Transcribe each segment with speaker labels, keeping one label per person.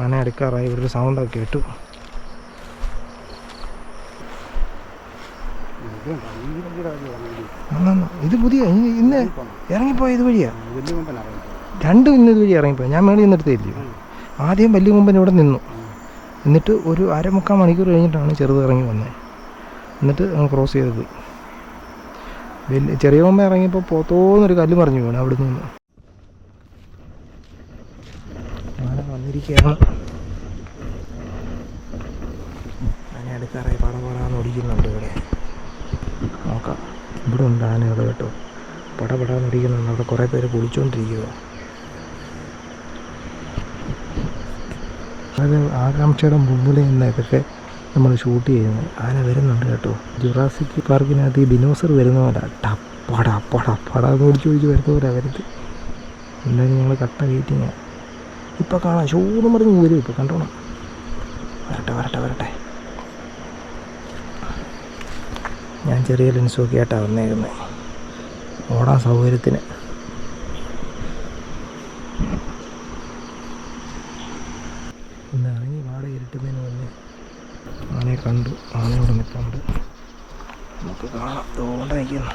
Speaker 1: ആന എടുക്കാറായി. ഒരു സൗണ്ടൊക്കെ കേട്ടു. ഇത് പുതിയ ഇന്ന് ഇറങ്ങിപ്പോയ ഇത് വഴിയാ? രണ്ടും ഇന്ന് ഇത് വഴി ഇറങ്ങിപ്പോയി. ഞാൻ മേളിൽ നിന്നെടുത്തില്ലയോ ആദ്യം വലിയ കൊമ്പൻ ഇവിടെ നിന്നു. എന്നിട്ട് ഒരു അരമുക്കാൽ മണിക്കൂർ കഴിഞ്ഞിട്ടാണ് ചെറുത് ഇറങ്ങി വന്നത് എന്നിട്ട് ക്രോസ് ചെയ്ത് പോയി വലിയ ചെറിയ കൊമ്പൻ ഇറങ്ങിയപ്പോൾ പോത്തോന്നൊരു കല്ല് മറിഞ്ഞു വീണു അവിടെ നിന്ന് ആന വന്നിരിക്കുകയാണ് ആന എടുക്കാറായി പടം പടാന്ന് ഓടിക്കുന്നുണ്ട് ഇവിടെ. നോക്കാം. ഇവിടെ ഉണ്ട് ആനകൾ കേട്ടോ. പടപടാന്ന് ഓടിക്കുന്നുണ്ട്. അവിടെ കുറേ പേര് കുളിച്ചുകൊണ്ടിരിക്കുക വളരെ ആകാംക്ഷയുടെ മുമ്പിൽ നിന്ന് നമ്മൾ ഷൂട്ട് ചെയ്യുന്നത് ആന വരുന്നുണ്ട് കേട്ടോ. ജുറാസിക് പാർക്കിനകത്ത് ഈ ബിനോസർ വരുന്ന പോലെ ടപ്പട പട പട എന്ന് ഓടിച്ച് ഓടിച്ച് വരുന്ന പോലെ വരുന്നത്. എന്തായാലും ഞങ്ങൾ കട്ട വെയിറ്റിങ്ങാണ് ഇപ്പോൾ കാണാം. ചോറും പറഞ്ഞ് വരും ഇപ്പോൾ കണ്ടോണം. വരട്ടെ വരട്ടെ വരട്ടെ. ഞാൻ ചെറിയ ലെൻസ് ആയിട്ടാണ് വന്നേക്കുന്നത് ഓടാൻ സൗകര്യത്തിന് ഒന്ന് ഇറങ്ങി വാട ഇരുട്ടുന്നതിന് മുന്നേ ആനയെ കണ്ടു ആന ഇവിടെ നിൽക്കുന്നുണ്ട് നമുക്ക് കാണാം തോണ്ട നിൽക്കുന്നു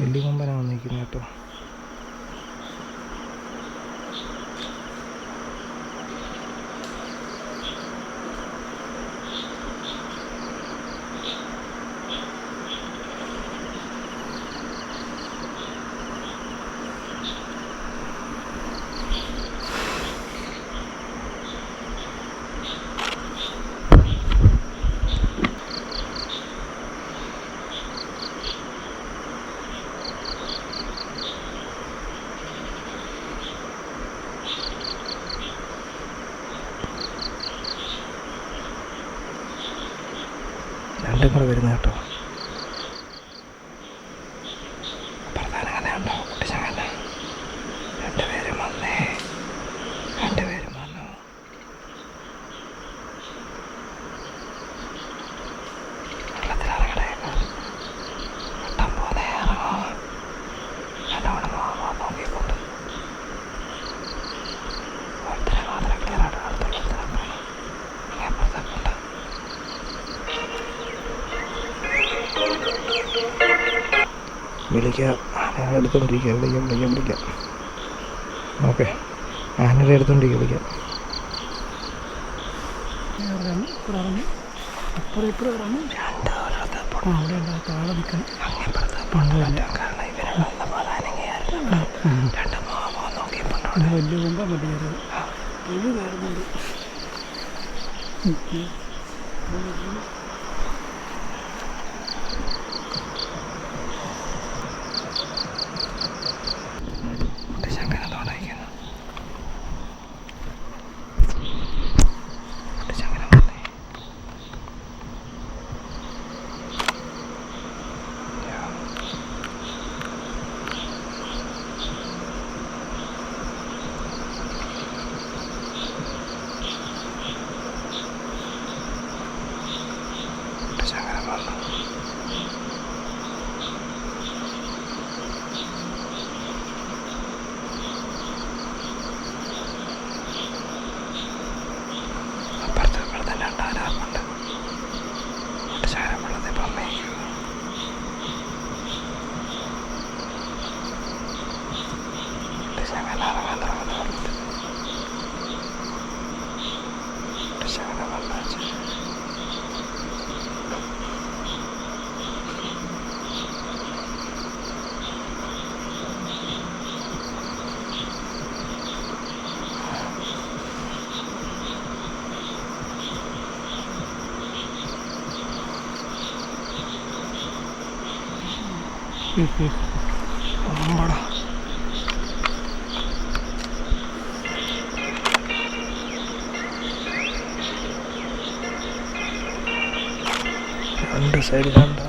Speaker 1: വലിയ നിൽക്കുന്നത് കേട്ടോ. രണ്ടും കൂടെ വരുന്ന കേട്ടോ. വിളിക്കാം. ആന എടുത്തോണ്ടിരിക്കുക വിളിക്കാം വിളിക്കാം വിളിക്കാം. ഓക്കെ. ആനയുടെ എടുത്തോണ്ടിരിക്കുക വിളിക്കാം.
Speaker 2: വലിയ കൊമ്പ ഇത് കയറുന്നുണ്ട്
Speaker 1: ஆமாடா அந்த சைடு தான்டா.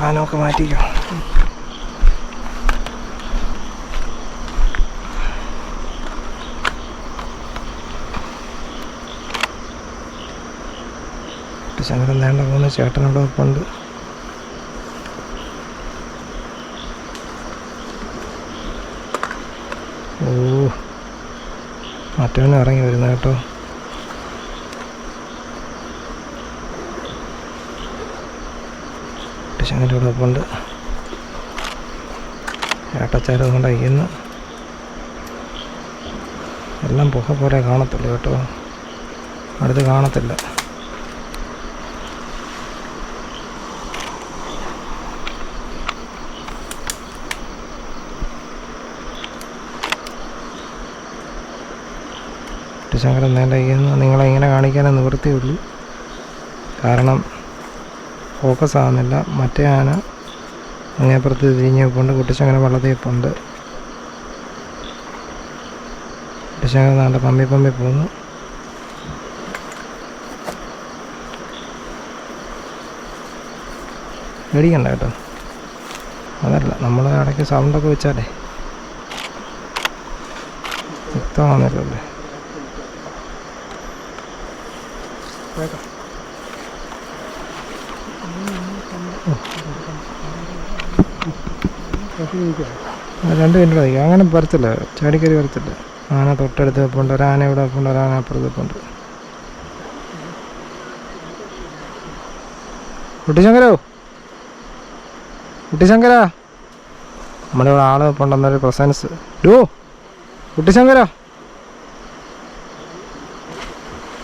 Speaker 1: സാധനമൊക്കെ മാറ്റിക്കോ. ശങ്കരൻ നേണ്ട മൂന്ന് ചേട്ടനോട് ഒപ്പുണ്ട്. ഓ മറ്റവനും ഇറങ്ങി വരുന്ന കേട്ടോ. ശങ്കരന്റെ കൂടെ ഒപ്പുണ്ട് ഏട്ടച്ചാരം കൊണ്ട് അയ്യുന്നു എല്ലാം പുക പോലെ കാണത്തുള്ളൂ കേട്ടോ. അടുത്ത് കാണത്തില്ല. ശങ്കരൻ നേരെ നിങ്ങളെ ഇങ്ങനെ കാണിക്കാനേ നിവൃത്തിയുള്ളൂ. കാരണം ഫോക്കസ് ആവുന്നില്ല. മറ്റേ ആന അങ്ങേപ്പുറത്ത് തിരിഞ്ഞ് നിൽപ്പുണ്ട്. കുട്ടിച്ചങ്ങനെ വെള്ളത്തിൽ നിൽപ്പുണ്ട്. കുട്ടിച്ചങ്ങനെ നാണ്ട പമ്പി പമ്പി പോകുന്നു. പേടിക്കണ്ട കേട്ടോ. അതല്ല നമ്മൾ ഇടയ്ക്ക് സൗണ്ടൊക്കെ വെച്ചാലേ വ്യക്തമാകുന്നില്ലല്ലേ
Speaker 2: കേൾക്കാം
Speaker 1: ആ, രണ്ട് മിനിറ്റ് മതി. അങ്ങനെ വരത്തില്ല. ചാടിക്കറി വരത്തില്ല. ആന തൊട്ടടുത്ത് വെപ്പുണ്ട്. ഒരാന ഇവിടെ വെപ്പുണ്ട്. ഒരാന അപ്പുറത്ത് വെപ്പുണ്ട്. കുട്ടിശങ്കരോ? കുട്ടിശങ്കര? നമ്മുടെ ഇവിടെ ആൾ വെപ്പുണ്ടെന്നൊരു പ്രസൻസ് ഡോ കുട്ടിശങ്കര?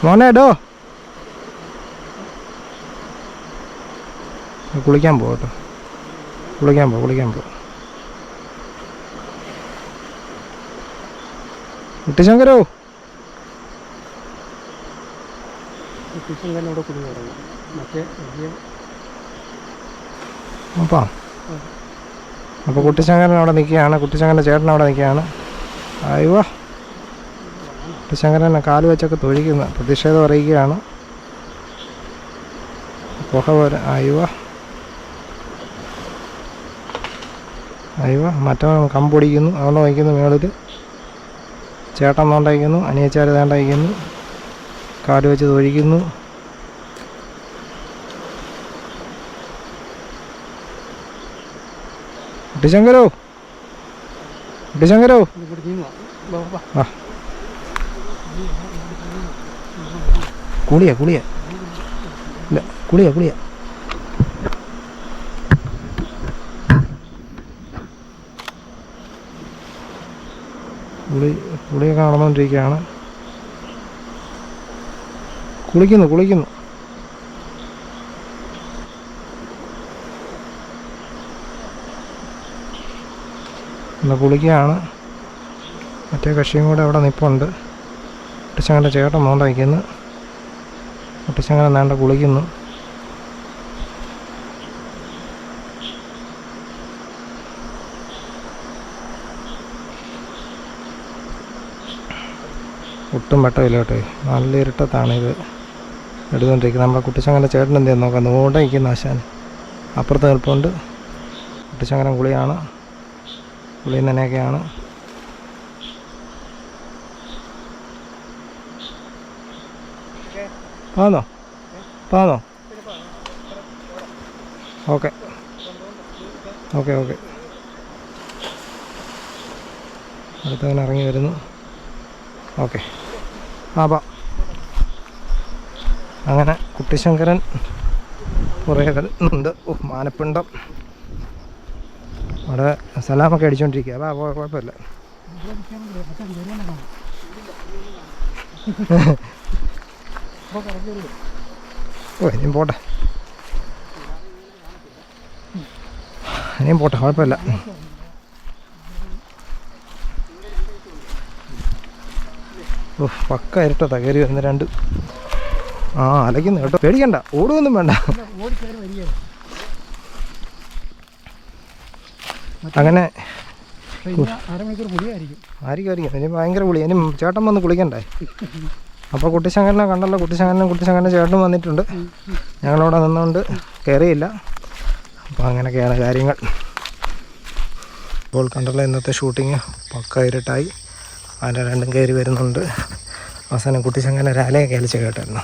Speaker 1: മോനെ ഡോ. കുളിക്കാൻ പോകട്ടോ കുളിക്കാൻ പോകാം കുളിക്കാൻ പോകാം കുട്ടിശങ്കരോ?
Speaker 2: ഇവിടെ കുടുങ്ങി തുടങ്ങി മറ്റേ വലിയ
Speaker 1: അപ്പാ അപ്പോൾ കുട്ടിശങ്കരൻ അവിടെ നിൽക്കുകയാണ്. കുട്ടിശങ്കരന്റെ ചേട്ടൻ അവിടെ നിൽക്കുകയാണ്. അയ്യോ. കുട്ടിശങ്കരനെ കാൽ വെച്ചൊക്കെ തൊഴിക്കുന്നു പ്രതിഷേധം അറിയിക്കുകയാണ്. പുക പോലെ അയ്യോ. അയ്യോ മറ്റവൻ കമ്പൊടിക്കുന്നു അവിടെ വയ്ക്കുന്നു മേളിൽ ചേട്ടൻ നോണ്ടയക്കുന്നു അനിയച്ചാർ വേണ്ടയക്കുന്നു കാട് വെച്ച് തൊഴിക്കുന്നു.
Speaker 2: വാ, വാ.
Speaker 1: ആ കുളിയ. കുളിയ കുളിയ കുളിയ. കുളി കുളിയൊക്കെ നടന്നുകൊണ്ടിരിക്കുകയാണ് കുളിക്കുന്നു കുളിക്കുന്നു. എന്നാൽ കുളിക്കുകയാണ്. മറ്റേ കക്ഷിയും കൂടെ അവിടെ നിൽപ്പുണ്ട് കുട്ടിച്ചങ്ങന്റെ ചേട്ടൻ നോണ്ട വയ്ക്കുന്നു കുട്ടിച്ചങ്ങനെ നേണ്ട കുളിക്കുന്നു. ഒട്ടും വെട്ടമില്ല കേട്ടോ. നല്ല ഇരുട്ടത്താണ് ഇത്. എടുത്തുകൊണ്ടിരിക്കുന്നത് നമ്മുടെ കുട്ടിച്ചങ്ങന്റെ ചേട്ടൻ എന്ത് ചെയ്യാൻ നോക്കാം നോണ്ട നിൽക്കുന്ന ആശാൻ. അപ്പുറത്ത് നിൽപ്പുണ്ട്. കുട്ടിച്ചങ്ങനം കുളിയാണ് കുളിയിൽ തന്നെയൊക്കെയാണ് പാന്നോ? പാന്നോ? ഓക്കെ. Okay okay. അടുത്തവൻ ഇറങ്ങി വരുന്നു. ഓക്കെ. ബാ അങ്ങനെ കുട്ടിശങ്കരൻ കുറേ ഉണ്ട് മാനപ്പിണ്ടം. അവിടെ സലാമൊക്കെ അടിച്ചോണ്ടിരിക്കുക അതാ കുഴ- കുഴപ്പമില്ല. ഓ ഇനിയും പോട്ടെ. ഇനിയും പോട്ടെ കുഴപ്പമില്ല. പക്ക ഇരട്ടത്താ കയറി വരുന്ന രണ്ട്. ആ അലയ്ക്കുന്നു കേട്ടോ. പേടിക്കണ്ട ഓടുകൊന്നും വേണ്ട. അങ്ങനെ ആയിരിക്കും. ഇനി ഭയങ്കര കുളി ഇനി ചേട്ടൻ വന്ന് കുളിക്കണ്ടേ? അപ്പോൾ കുട്ടിശങ്കരനെ കണ്ടല്ലോ. കുട്ടിശങ്കരനും കുട്ടിശങ്കരനും ചേട്ടനും വന്നിട്ടുണ്ട്. ഞങ്ങളവിടെ നിന്നുകൊണ്ട് കയറിയില്ല അപ്പോൾ അങ്ങനെയൊക്കെയാണ് കാര്യങ്ങൾ. ഇപ്പോൾ കണ്ടല്ലോ ഇന്നത്തെ ഷൂട്ടിങ്. പക്ക ഇരുട്ടായി. അതിന്റെ രണ്ടും കയറി വരുന്നുണ്ട്. അവസാനം കുട്ടിച്ചങ്ങനെ രാലയെ അലിച്ച് കേട്ടായിരുന്നു